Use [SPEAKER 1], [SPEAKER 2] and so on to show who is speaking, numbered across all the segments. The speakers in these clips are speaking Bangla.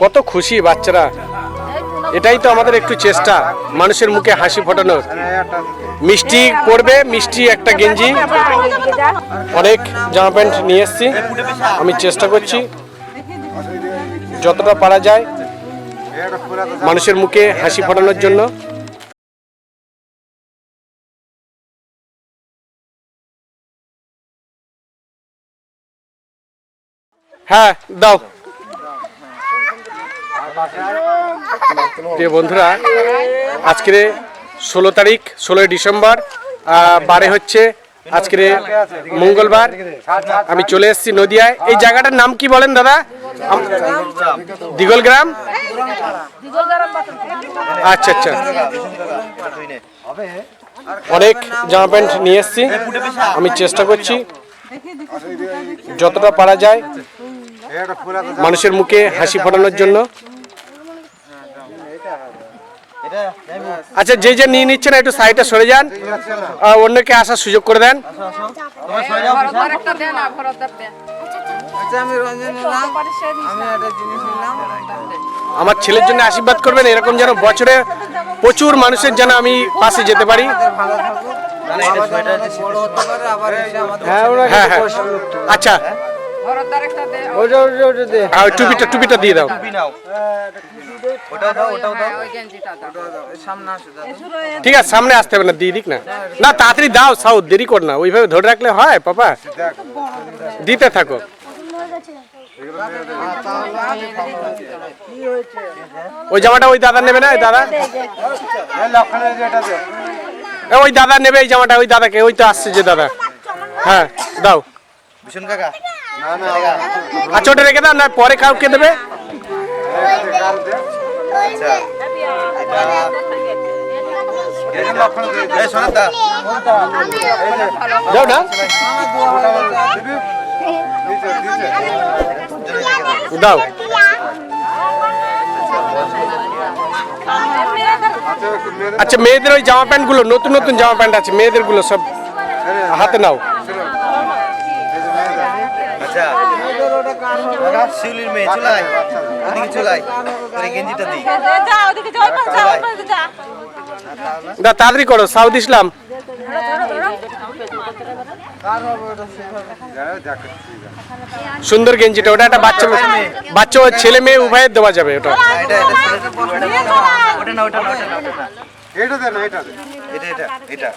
[SPEAKER 1] কত খুশি বাচ্চারা। এটাই তো আমাদের একটু চেষ্টা, মানুষের মুখে হাসি ফোটানোর মিষ্টি পরবে মিষ্টি একটা গেঞ্জি। অনেক জামা প্যান্ট নিয়ে এসছি, আমি চেষ্টা করছি। যতটা পারা যায়, মানুষের মুখে হাসি ফোটানোর জন্য। হ্যাঁ দাও। প্রিয় বন্ধুরা, আজকের ষোলো তারিখ, ষোলোই ডিসেম্বর বারে হচ্ছে আজকের মঙ্গলবার। আমি চলে এসেছি নদিয়ায়। এই জায়গাটার নাম কি বলেন দাদা? দিগল গ্রাম? আচ্ছা আচ্ছা। অনেক জামা প্যান্ট নিয়ে এসছি। আমি চেষ্টা করছি যতটা পারা যায় মানুষের মুখে হাসি ফোটানোর জন্য। আচ্ছা যে যে নিয়ে নিচ্ছেন একটু সাইডে সরে যান। অন্যকে আসার সুযোগ করে দেন।
[SPEAKER 2] আরেকটা দেন না ভরতদার দেন।
[SPEAKER 3] আচ্ছা আমি রঞ্জন নিলাম। আমি একটা জিনিস নিলাম।
[SPEAKER 1] আমার ছেলের জন্য আশীর্বাদ করবেন এরকম যেন বছরে প্রচুর মানুষের যেন আমি পাশে যেতে পারি।
[SPEAKER 3] আমাদের
[SPEAKER 1] হ্যাঁ হ্যাঁ আচ্ছা।
[SPEAKER 2] ভরতদার একটা দে
[SPEAKER 3] ওটা ওটা ওটা দে।
[SPEAKER 1] আর টুপিটা টুপিটা দিয়ে দাও।
[SPEAKER 2] ওই গেঞ্জিটা দাও
[SPEAKER 3] সামনে আসো দাদা
[SPEAKER 1] ঠিক আছে সামনে আসতে হবে না দিয়ে দিক না। না তাড়াতাড়ি দাও সাউথ দেরি কর না। ওইভাবে ধরে রাখলে হয় পাপা? দিতে থাকো। ওই জামাটা ওই দাদা নেবে না ওই দাদা? ওই দাদা নেবে এই জামাটা ওই দাদাকে ওই তো আসছে যে দাদা। হ্যাঁ দাও।
[SPEAKER 4] ভীষণ কাকা।
[SPEAKER 1] আচ্ছা ওটা রেখে দাও, না পরে কাউকে দেবে? দাও না। দাও। আচ্ছা মেয়েদের ওই জামা প্যান্টগুলো নতুন নতুন জামা প্যান্ট আছে মেয়েদেরগুলো সব হাতে নাও
[SPEAKER 4] আচ্ছা কাকা শিউলির মেয়ে চলাই। ওদিকে চলাই। গেঞ্জিটা দিই।
[SPEAKER 1] দা তাড়াতাড়ি করো সাউথ ইসলাম। সুন্দর গেঞ্জিটা ওটা একটা বাচ্চা বাচ্চা ছেলে মেয়ে উভয়ের দেওয়া যাবে ওটা।
[SPEAKER 4] এটা এটা ওটা না ওটা না ওটা না ওটা না এটা এটা। এটা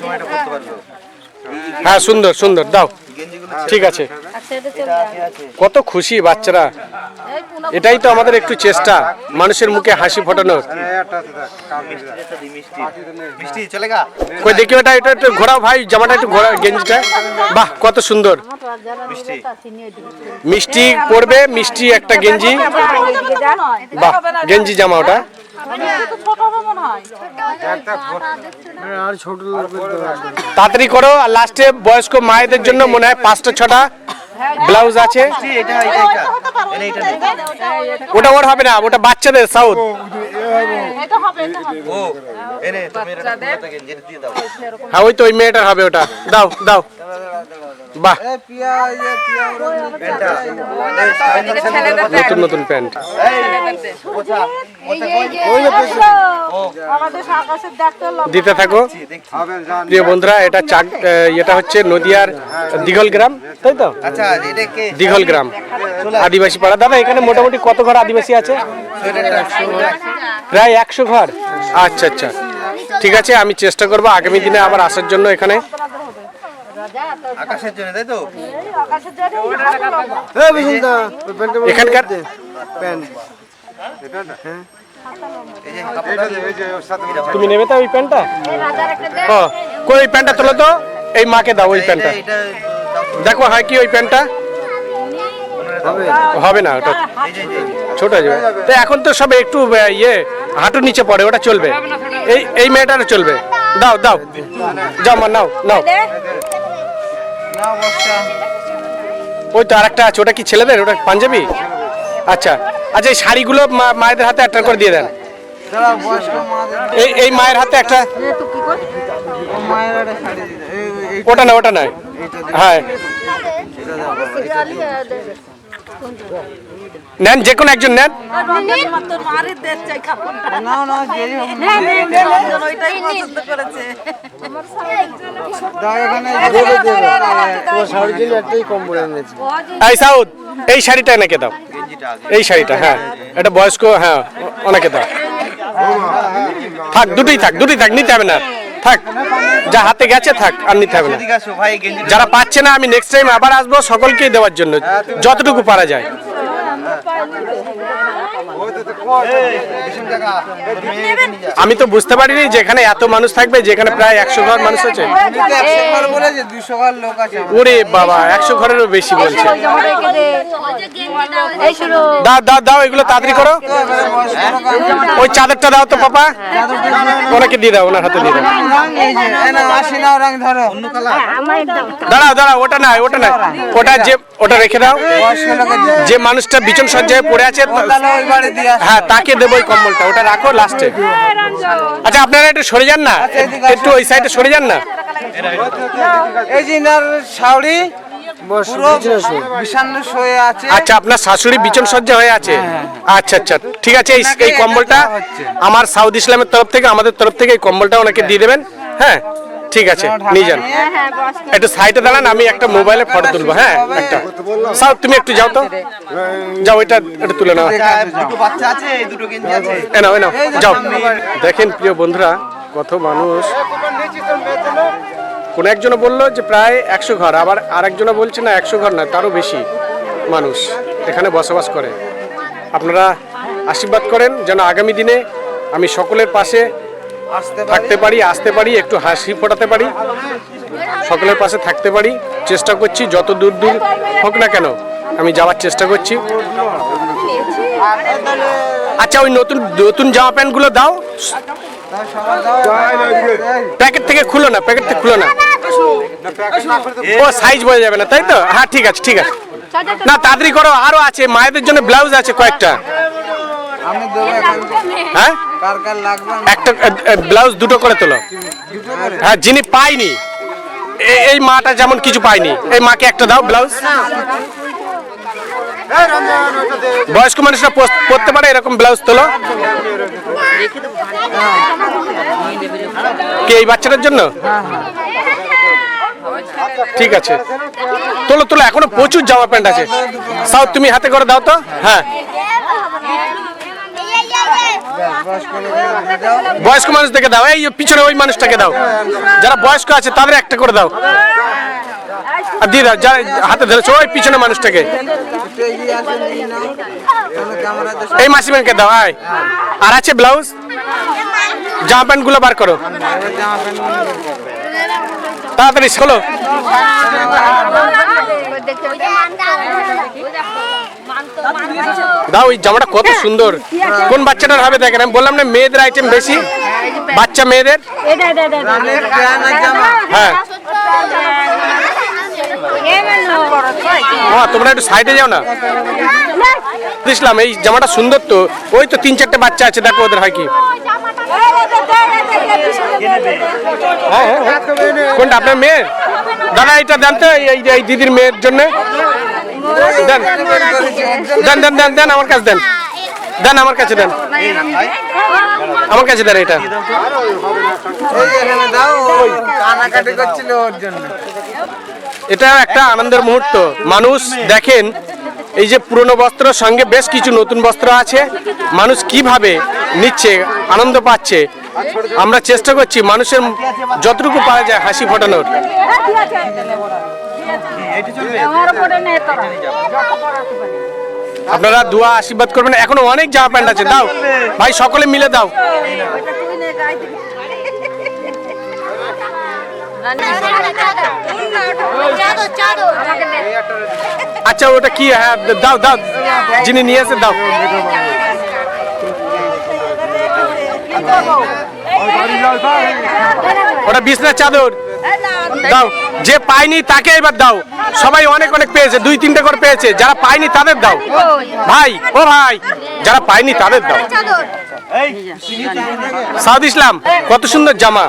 [SPEAKER 4] সময় এটা করতে পারব।
[SPEAKER 1] হ্যাঁ সুন্দর সুন্দর দাও। ঠিক আছে। কত খুশি বাচ্চারা। এটাই তো আমাদের একটু চেষ্টা মানুষের মুখে হাসি ফোটানোর। কই দেখি ওটা এটা একটু ঘোরাও ভাই জামাটা একটু ঘোরা গেঞ্জিটা। বাহ কত সুন্দর।
[SPEAKER 4] মিষ্টি
[SPEAKER 1] পরবে মিষ্টি একটা গেঞ্জি। বাহ গেঞ্জি জামা ওটা। তাড়াতাড়ি করো আর লাস্টে বয়স্ক মায়েদের জন্য মনে হয় পাঁচটা ছটা ব্লাউজ আছে।
[SPEAKER 4] মিষ্টি, এটা এটা এটা এনে এটা নেই
[SPEAKER 1] ওটা ওর হবে না ওটা বাচ্চাদের সাউথ।
[SPEAKER 4] ও এনে তুমি এটা একটা গেঞ্জি এটা দিয়ে দাও
[SPEAKER 1] হ্যাঁ ওই তো ওই মেয়েটার হবে ওটা। দাও দাও। বাহ।
[SPEAKER 3] এ পিয়া পিয়া
[SPEAKER 4] এটা
[SPEAKER 1] নতুন নতুন প্যান্ট। দিতে থাকো। প্রিয় বন্ধুরা এটা চাক এটা হচ্ছে নদিয়ার দিঘল গ্রাম তাই তো?
[SPEAKER 4] আচ্ছা এটা
[SPEAKER 1] দিঘল গ্রাম। আদিবাসী পাড়া। দাদা এখানে মোটামুটি কত ঘর আদিবাসী আছে? প্রায় একশো ঘর। আচ্ছা আচ্ছা। ঠিক আছে আমি চেষ্টা করব আগামী দিনে আবার আসার জন্য এখানে।
[SPEAKER 4] আকাশের জন্য তাই তো?
[SPEAKER 1] এখানকার তুমি নেবে তো ওই প্যান্টটা? ও কই, ওই প্যান্টটা তোলো তো। এই মাকে দাও ওই প্যান্টটা। দেখো, হয় কি ওই প্যান্টটা?
[SPEAKER 3] হবে
[SPEAKER 1] না, ওটা ছোট হয়ে যাবে। তো এখন তো সব একটু ইয়ে হাঁটুর নিচে পড়ে, ওটা চলবে। এই এই মেয়েটারও চলবে। দাও দাও। যাও মা নাও নাও। ওই তো আরেকটা আছে, ওটা কি ছেলেদের? ওটা পাঞ্জাবি? আচ্ছা। আচ্ছা এই শাড়িগুলো মা- মায়েদের হাতে একটা করে দিয়ে দেন এই এই মায়ের হাতে একটা
[SPEAKER 3] ও মায়ের একটা শাড়ি দিতে এই এই
[SPEAKER 1] ওটা না ওটা নয় হ্যাঁ। নেন যে কোনো একজন নেন এই সাউথ এই শাড়িটা এনেকে দাও এই শাড়িটা হ্যাঁ। এটা বয়স্ক হ্যাঁ অনেকে দাও থাক দুটোই থাক দুটোই থাক নিতে হবে না। থাক যা হাতে গেছে থাক আর নিতে হবে না। যারা পাচ্ছে না আমি নেক্সট টাইম আবার আসব সকলকেই দেওয়ার জন্য যতটুকু পারা যায়। আমি তো বুঝতে পারিনি যে এখানে এত মানুষ থাকবে যেখানে প্রায় একশো ঘর মানুষ আছে। ওরে বাবা একশো ঘরেরও বেশি বলছে দাও দাও দাও এগুলো তাড়াতাড়ি করো। ওই চাদরটা দাও তো পাপা ওনাকে দিয়ে দাও ওনার হাতে দিয়ে দাও দাঁড়াও দাঁড়াও ওটা না ওটা না ওটা যে ওটা রেখে দাও। যে মানুষটা বিচন সজ্জায় পড়ে আছে তা- হ্যাঁ তাকে দেবো ওই কম্বলটা ওটা রাখো লাস্টে আচ্ছা আপনারা একটু সরে যান না? একটু ওই সাইডে সরে যান না?
[SPEAKER 3] এই যে ইনার
[SPEAKER 1] আচ্ছা আপনার শাশুড়ি বিছন সজ্জা হয়ে আছে? আচ্ছা আচ্ছা ঠিক আছে এই এই কম্বলটা আমার সাউথ ইসলামের তরফ থেকে আমাদের তরফ থেকে এই কম্বলটা ওনাকে দিয়ে দেবেন। হ্যাঁ? ঠিক আছে নিয়ে যান। একটু সাইডে দাঁড়ান আমি একটা মোবাইলে ফটো তুলবো হ্যাঁ একটা। সাউথ তুমি একটু যাও তো। যাও এটা একটু তুলে নাও।
[SPEAKER 4] দুটো বাচ্চা আছে এই দুটো গেঞ্জি আছে।
[SPEAKER 1] এ নাও যাও। দেখেন প্রিয় বন্ধুরা কত মানুষ। কোন একজনে বলল যে প্রায় একশো ঘর আবার আরেকজনে বলছে না একশো ঘর না তারও বেশি মানুষ এখানে বসবাস করে। আপনারা আশীর্বাদ করেন যেন আগামী দিনে আমি সকলের পাশে থাকতে পারি আসতে পারি একটু হাসি ফোটাতে পারি। সকলের পাশে থাকতে পারি। চেষ্টা করছি যত দূর দূর হোক না কেন আমি যাওয়ার চেষ্টা করছি। আচ্ছা ওই নতুন নতুন জামা প্যান্টগুলো দাও। প্যাকেট থেকে খুলো না প্যাকেট থেকে খুলো না। ও সাইজ বোঝা যাবে না তাই তো? হ্যাঁ ঠিক আছে ঠিক আছে। না তাড়াতাড়ি করো আরও আছে মায়েদের জন্য ব্লাউজ আছে কয়েকটা।
[SPEAKER 3] আমি দেবো
[SPEAKER 1] হ্যাঁ?
[SPEAKER 3] কার কার লাগবে
[SPEAKER 1] একটা ব্লাউজ দুটো করে তোলো। হ্যাঁ যিনি পাইনি এ- এই মাটা যেমন কিছু পাইনি এই মাকে একটা দাও ব্লাউজ। বয়স্ক মানুষরা পরতে পারে এরকম ব্লাউজ তোলো। কি এই বাচ্চাটার জন্য? ঠিক আছে। তোলো তোলো এখনও প্রচুর জামা প্যান্ট আছে। সাউথ তুমি হাতে করে দাও তো। হ্যাঁ।
[SPEAKER 3] বয়স্ক
[SPEAKER 1] মানুষদেরকে দাও। এই পিছনে ওই মানুষটাকে দাও। যারা বয়স্ক আছে, তাদের একটা করে দাও। আর দিয়ে দাও, যারা হাতে ধরেছে, ওই পিছনে মানুষটাকে। এই মাসিমানকে দাও, আয়। আর আছে ব্লাউজ? জামা প্যান্টগুলো বার করো। তাড়াতাড়ি খোলো। দাও ওই জামাটা কত সুন্দর। কোন বাচ্চাটার হবে দেখেন আমি বললাম না মেয়েদের আইটেম বেশি। বাচ্চা মেয়েদের?
[SPEAKER 3] রানের প্যান্ট আর জামা।
[SPEAKER 1] হ্যাঁ। হ্যাঁ তোমরা একটু সাইডে যাও না। বুঝলাম এই জামাটা সুন্দর তো। ওই তো তিন চারটে বাচ্চা আছে দেখো ওদের হয় কি। হ্যাঁ, হ্যাঁ, হ্যাঁ। কোনটা আপনার মেয়ের? দাদা এটা দেন তো এই- এই এই দিদির মেয়ের জন্য। দেন দেন দেন দেন দেন আমার কাছে দেন। দেন, আমার কাছে দেন। আমার কাছে দেন এটা। এটা একটা আনন্দের মুহূর্ত। মানুষ দেখেন, এই যে পুরনো বস্ত্রের সঙ্গে বেশ কিছু নতুন বস্ত্র আছে। মানুষ কীভাবে নিচ্ছে, আনন্দ পাচ্ছে। আমরা চেষ্টা করছি মানুষের যতটুকু পারা যায় হাসি ফোটানোর। আপনারা দোয়া আশীর্বাদ করবেন এখনও অনেক জামা প্যান্ট আছে দাও ভাই সকলে মিলে দাও আচ্ছা ওটা কি হ্যাঁ দাও দাও যিনি নিয়ে এসে দাও ওটা বিছনার চাদর। দাও। যে পায়নি তাকে এবার দাও। সবাই অনেক অনেক পেয়েছে, দুই তিনটে করে পেয়েছে। যারা পায়নি তাদের দাও। ভাই, ও ভাই, যারা পায়নি তাদের দাও। সাউদ ইসলাম, কত সুন্দর জামা।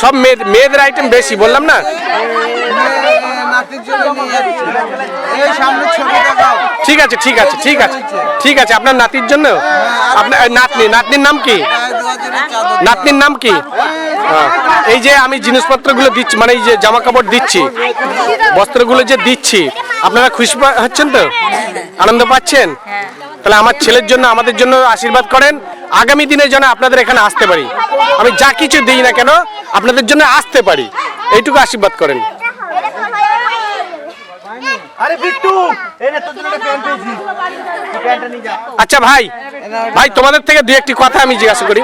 [SPEAKER 1] সব মেয়ে- মেয়েদের আইটেম বেশি, বললাম না?
[SPEAKER 3] নাতির জন্য নিয়ে যাচ্ছি এই সামনে ছবি দেখাও
[SPEAKER 1] ঠিক আছে ঠিক আছে ঠিক আছে। ঠিক আছে আপনার নাতির জন্য? আপনার নাতনি নাতনির নাম কি? নাতনির নাম কি? হ্যাঁ। এই যে আমি জিনিসপত্রগুলো দিচ্ছি মানে এই যে জামা কাপড় দিচ্ছি বস্ত্রগুলো যে দিচ্ছি আপনারা খুশি হচ্ছেন তো? আনন্দ পাচ্ছেন? তাহলে আমার ছেলের জন্য আমাদের জন্য আশীর্বাদ করেন। আগামী দিনে যেন আপনাদের এখানে আসতে পারি। আমি যা কিছু দিই না কেন আপনাদের জন্য আসতে পারি। এইটুকু আশীর্বাদ করেন।
[SPEAKER 4] আরে বিট্টু এই তোর জন্য প্যান্ট পেয়েছি প্যান্টটা নিয়ে যা।
[SPEAKER 1] আচ্ছা ভাই ভাই তোমাদের থেকে দুই একটি কথা আমি জিজ্ঞাসা করি।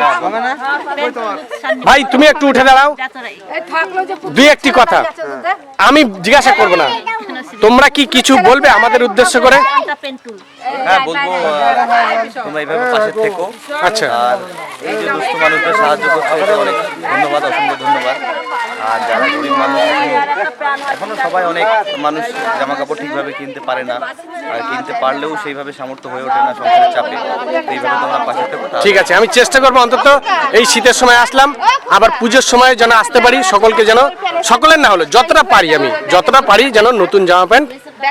[SPEAKER 1] ভাই তুমি একটু উঠে দাঁড়াও।
[SPEAKER 2] দু
[SPEAKER 1] দুই একটি কথা। আমি জিজ্ঞাসা করব না। তোমরা কি কিছু বলবে আমাদের উদ্দেশ্য করে?
[SPEAKER 4] হ্যাঁ বলব তোমরা এইভাবে পাশে থেকো।
[SPEAKER 1] আচ্ছা।
[SPEAKER 4] আর এই যে দুস্থ মানুষদের সাহায্য করছ এটা অনেক ধন্যবাদ অসংখ্য ধন্যবাদ। আর যারা গরিব মানুষ এখনো- সবাই অনেক মানুষ জামা কাপড় ঠিকভাবে কিনতে পারে না। আর কিনতে পারলেও সেইভাবে সামর্থ্য হয়ে ওঠে না সংসারের চাপে। তো এইভাবে তোমরা পাশে থেকো
[SPEAKER 1] ঠিক আছে আমি চেষ্টা করব অন্তত এই শীতের সময় আসলাম আবার পুজোর সময় যেন আসতে পারি সকলকে যেন সকলের না হলো যতটা পারি আমি যতটা পারি যেন নতুন জামা প্যান্ট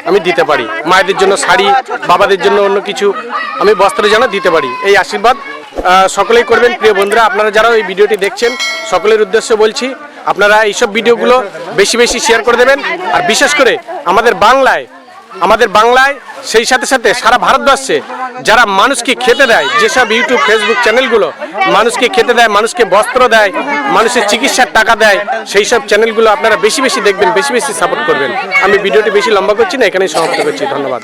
[SPEAKER 1] আমি দিতে পারি। মায়েদের জন্য শাড়ি, বাবাদের জন্য অন্য কিছু আমি বস্ত্র যেন দিতে পারি। এই আশীর্বাদ সকলেই করবেন। প্রিয় বন্ধুরা, আপনারা যারা এই ভিডিওটি দেখছেন, সকলের উদ্দেশ্যে বলছি, আপনারা এইসব ভিডিওগুলো বেশি বেশি শেয়ার করে দেবেন। আর বিশেষ করে আমাদের বাংলায় আমাদের বাংলায় সেই সাথে সাথে সারা ভারতবর্ষে যারা মানুষকে খেতে দেয়, যেসব ইউটিউব, ফেসবুক চ্যানেলগুলো মানুষকে খেতে দেয়, মানুষকে বস্ত্র দেয়, মানুষের চিকিৎসার টাকা দেয়, সেই সব চ্যানেলগুলো আপনারা বেশি বেশি দেখবেন, বেশি বেশি সাপোর্ট করবেন। আমি ভিডিওটি বেশি লম্বা করছি না, এখানেই সমাপ্ত করছি। ধন্যবাদ।